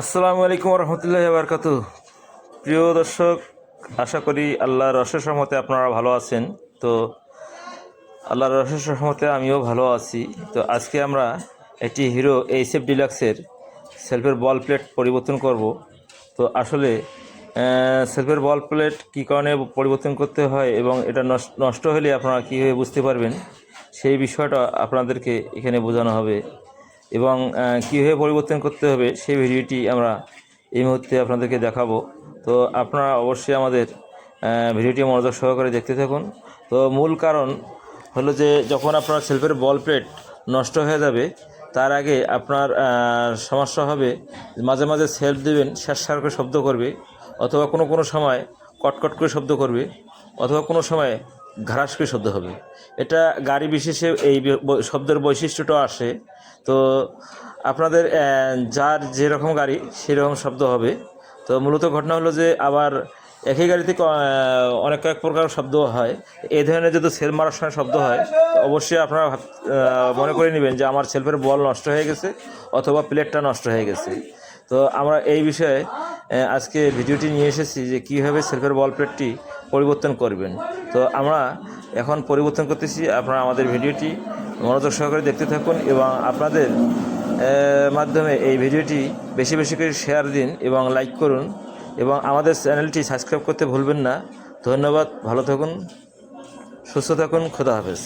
আসসালামু আলাইকুম রহমতুল্লাহ বারকাত প্রিয় দর্শক, আশা করি আল্লাহর রসের সহমতে আপনারা ভালো আছেন। তো আল্লাহর রসের সহমতে আমিও ভালো আছি। তো আজকে আমরা একটি হিরো এইচএফ ডিলাক্সের সেলফের বল প্লেট পরিবর্তন করব। তো আসলে সেলফের বল প্লেট কী কারণে পরিবর্তন করতে হয় এবং এটা নষ্ট হলে আপনারা কীভাবে বুঝতে পারবেন, সেই বিষয়টা আপনাদেরকে এখানে বোঝানো হবে। এবং কীভাবে পরিবর্তন করতে হবে সেই ভিডিওটি আমরা এই মুহূর্তে আপনাদেরকে দেখাবো। তো আপনারা অবশ্যই আমাদের ভিডিওটি মনোযোগ সহকারে দেখতে থাকুন। তো মূল কারণ হলো যে, যখন আপনার সেলফের বল প্লেট নষ্ট হয়ে যাবে, তার আগে আপনার সমস্যা হবে মাঝে মাঝে সেলফ দেবেন স্যার করে শব্দ করবে, অথবা কোনো কোনো সময় কটকট করে শব্দ করবে, অথবা কোনো সময় ঘাড়াস করে শব্দ হবে। এটা গাড়ি বিশেষে এই শব্দের বৈশিষ্ট্যটা আসে। তো আপনাদের যার যেরকম গাড়ি, সেরকম শব্দ হবে। তো মূলত ঘটনা হলো যে আবার একই গাড়িতে অনেক কয়েক প্রকার শব্দ হয়। এই ধরনের যদি সেল মারার সময় শব্দ হয়, অবশ্যই আপনারা মনে করে নেবেন যে আমার সেলফের বল নষ্ট হয়ে গেছে অথবা প্লেটটা নষ্ট হয়ে গেছে। তো আমরা এই বিষয়ে আজকে ভিডিওটি নিয়ে এসেছি যে কীভাবে সেলফের বল প্লেটটি পরিবর্তন করবেন। তো আমরা এখন পরিবর্তন করতেছি আপনারা আমাদের ভিডিওটি মনোযোগ সহকারে দেখতে থাকুন এবং আপনাদের মাধ্যমে এই ভিডিওটি বেশি বেশি করে শেয়ার দিন এবং লাইক করুন এবং আমাদের চ্যানেলটি সাবস্ক্রাইব করতে ভুলবেন না। ধন্যবাদ, ভালো থাকুন, সুস্থ থাকুন, খোদা হাফেজ।